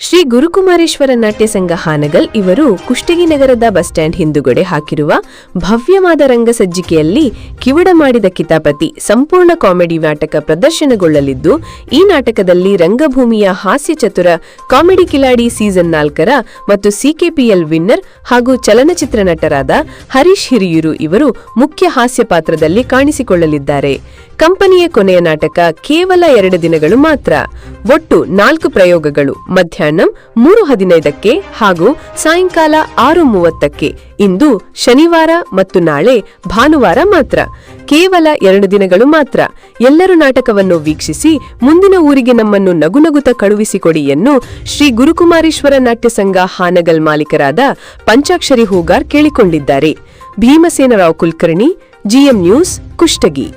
ಶ್ರೀ ಗುರುಕುಮಾರೇಶ್ವರ ನಾಟ್ಯ ಸಂಘ ಹಾನಗಲ್ ಇವರು ಕುಷ್ಟಗಿ ನಗರದ ಬಸ್ ಸ್ಟ್ಯಾಂಡ್ ಹಿಂದುಗಡೆ ಹಾಕಿರುವ ಭವ್ಯವಾದ ರಂಗಸಜ್ಜಿಕೆಯಲ್ಲಿ ಕಿವಡ ಮಾಡಿದ ಕಿತಾಪತಿ, ಸಂಪೂರ್ಣ ಕಾಮಿಡಿ ನಾಟಕ ಪ್ರದರ್ಶನಗೊಳ್ಳಲಿದ್ದು, ಈ ನಾಟಕದಲ್ಲಿ ರಂಗಭೂಮಿಯ ಹಾಸ್ಯ ಚತುರ ಕಾಮಿಡಿ ಕಿಲಾಡಿ ಸೀಸನ್ ನಾಲ್ಕರ ಮತ್ತು ಸಿಕೆಪಿಎಲ್ ವಿನ್ನರ್ ಹಾಗೂ ಚಲನಚಿತ್ರ ನಟರಾದ ಹರೀಶ್ ಹಿರಿಯೂರು ಇವರು ಮುಖ್ಯ ಹಾಸ್ಯ ಪಾತ್ರದಲ್ಲಿ ಕಾಣಿಸಿಕೊಳ್ಳಲಿದ್ದಾರೆ. ಕಂಪನಿಯ ಕೊನೆಯ ನಾಟಕ ಕೇವಲ ಎರಡು ದಿನಗಳು ಮಾತ್ರ, ಒಟ್ಟು ನಾಲ್ಕು ಪ್ರಯೋಗಗಳು, ಮಧ್ಯಾಹ್ನ ಮೂರು ಹದಿನೈದಕ್ಕೆ ಹಾಗೂ ಸಾಯಂಕಾಲ ಆರು ಮೂವತ್ತಕ್ಕೆ. ಇಂದು ಶನಿವಾರ ಮತ್ತು ನಾಳೆ ಭಾನುವಾರ ಮಾತ್ರ. ಕೇವಲ ಎರಡು ದಿನಗಳು ಮಾತ್ರ. ಎಲ್ಲರೂ ನಾಟಕವನ್ನು ವೀಕ್ಷಿಸಿ ಮುಂದಿನ ಊರಿಗೆ ನಮ್ಮನ್ನು ನಗುನಗುತ ಕಳುಹಿಸಿಕೊಡಿ ಎಂದು ಶ್ರೀ ಗುರುಕುಮಾರೇಶ್ವರ ನಾಟ್ಯ ಸಂಘ ಹಾನಗಲ್ ಮಾಲೀಕರಾದ Panchakshari Hoogar ಕೇಳಿಕೊಂಡಿದ್ದಾರೆ. Bhimsenrao Kulkarni, GM news, Kushtagi.